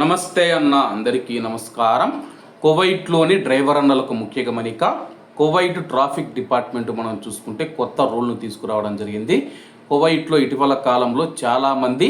నమస్తే అన్న అందరికీ నమస్కారం. కువైట్లోని డ్రైవర్ అన్నలకు ముఖ్య గమనిక కువైట్ ట్రాఫిక్ డిపార్ట్మెంట్ మనం చూసుకుంటే కొత్త రూల్ను తీసుకురావడం జరిగింది. కువైట్లో ఇటీవల కాలంలో చాలామంది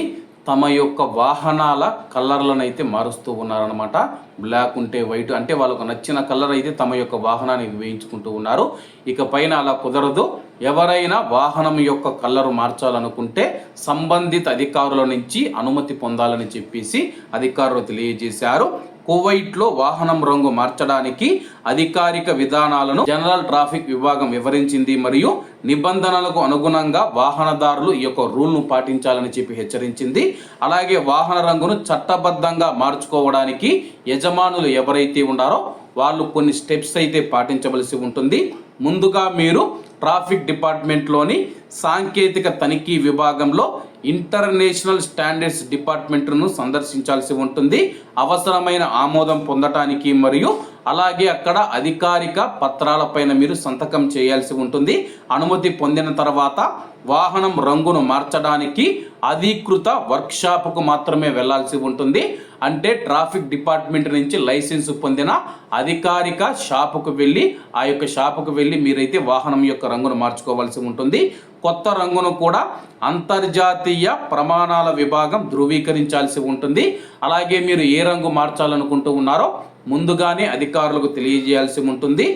తమ యొక్క వాహనాల కలర్లను అయితే మారుస్తూ ఉన్నారనమాట బ్లాక్ ఉంటే వైట్ అంటే వాళ్ళకు నచ్చిన కలర్ అయితే తమ యొక్క వాహనానికి వేయించుకుంటూ ఉన్నారు. ఇక పైన అలా కుదరదు. ఎవరైనా వాహనం యొక్క కలర్ మార్చాలనుకుంటే సంబంధిత అధికారుల నుంచి అనుమతి పొందాలని చెప్పేసి అధికారులు తెలియజేశారు. కువైట్లో వాహనం రంగు మార్చడానికి అధికారిక విధానాలను జనరల్ ట్రాఫిక్ విభాగం వివరించింది మరియు నిబంధనలకు అనుగుణంగా వాహనదారులు ఈ యొక్క రూల్ను పాటించాలని చెప్పి హెచ్చరించింది. అలాగే వాహన రంగును చట్టబద్ధంగా మార్చుకోవడానికి యజమానులు ఎవరైతే ఉన్నారో వాళ్ళు కొన్ని స్టెప్స్ అయితే పాటించవలసి ఉంటుంది. ముందుగా మీరు ట్రాఫిక్ డిపార్ట్మెంట్లోని సాంకేతిక తనిఖీ విభాగంలో ఇంటర్నేషనల్ స్టాండర్డ్స్ డిపార్ట్మెంట్ను సందర్శించాల్సి ఉంటుంది. అవసరమైన ఆమోదం పొందటానికి మరియు అలాగే అక్కడ అధికారిక పత్రాలపైన మీరు సంతకం చేయాల్సి ఉంటుంది. అనుమతి పొందిన తర్వాత వాహనం రంగును మార్చడానికి అధీకృత వర్క్షాప్కు మాత్రమే వెళ్ళాల్సి ఉంటుంది. అంటే ట్రాఫిక్ డిపార్ట్మెంట్ నుంచి లైసెన్స్ పొందిన అధికారిక షాపుకు వెళ్ళి ఆ యొక్క షాపుకు వెళ్ళి మీరైతే వాహనం యొక్క రంగును మార్చుకోవాల్సి ఉంటుంది. కొత్త రంగును కూడా అంతర్జాతీయ ప్రమాణాల విభాగం ధృవీకరించాల్సి ఉంటుంది. అలాగే మీరు ఏ రంగు మార్చాలనుకుంటూ ఉన్నారో ముందుగానే అధికారులకు తెలియజేయాల్సి ఉంటుంది.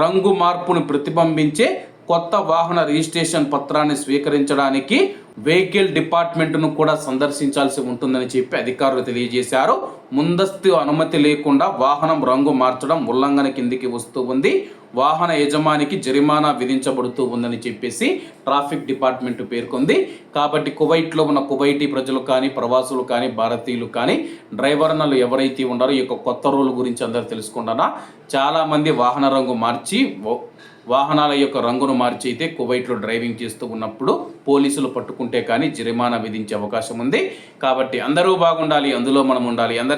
రంగు మార్పును ప్రతిబింబించే కొత్త వాహన రిజిస్ట్రేషన్ పత్రాన్ని స్వీకరించడానికి వెహికల్ డిపార్ట్మెంట్ను కూడా సందర్శించాల్సి ఉంటుందని చెప్పి అధికారులు తెలియజేశారు. ముందస్తు అనుమతి లేకుండా వాహనం రంగు మార్చడం ఉల్లంఘన కిందికి వస్తూ ఉంది. వాహన యజమానికి జరిమానా విధించబడుతూ ఉందని చెప్పేసి ట్రాఫిక్ డిపార్ట్మెంట్ పేర్కొంది. కాబట్టి కువైట్లో ఉన్న కువైటీ ప్రజలు కానీ ప్రవాసులు కానీ భారతీయులు కానీ డ్రైవర్నలు ఎవరైతే ఉన్నారో ఈ యొక్క కొత్త రూల్ గురించి అందరూ తెలుసుకుంటారా? చాలామంది వాహన రంగు మార్చి వాహనాల యొక్క రంగును మార్చి అయితే కువైట్లో డ్రైవింగ్ చేస్తూ ఉన్నప్పుడు పోలీసులు పట్టుకుంటే కానీ జరిమానా విధించే అవకాశం ఉంది. కాబట్టి అందరూ బాగుండాలి అందులో మనం ఉండాలి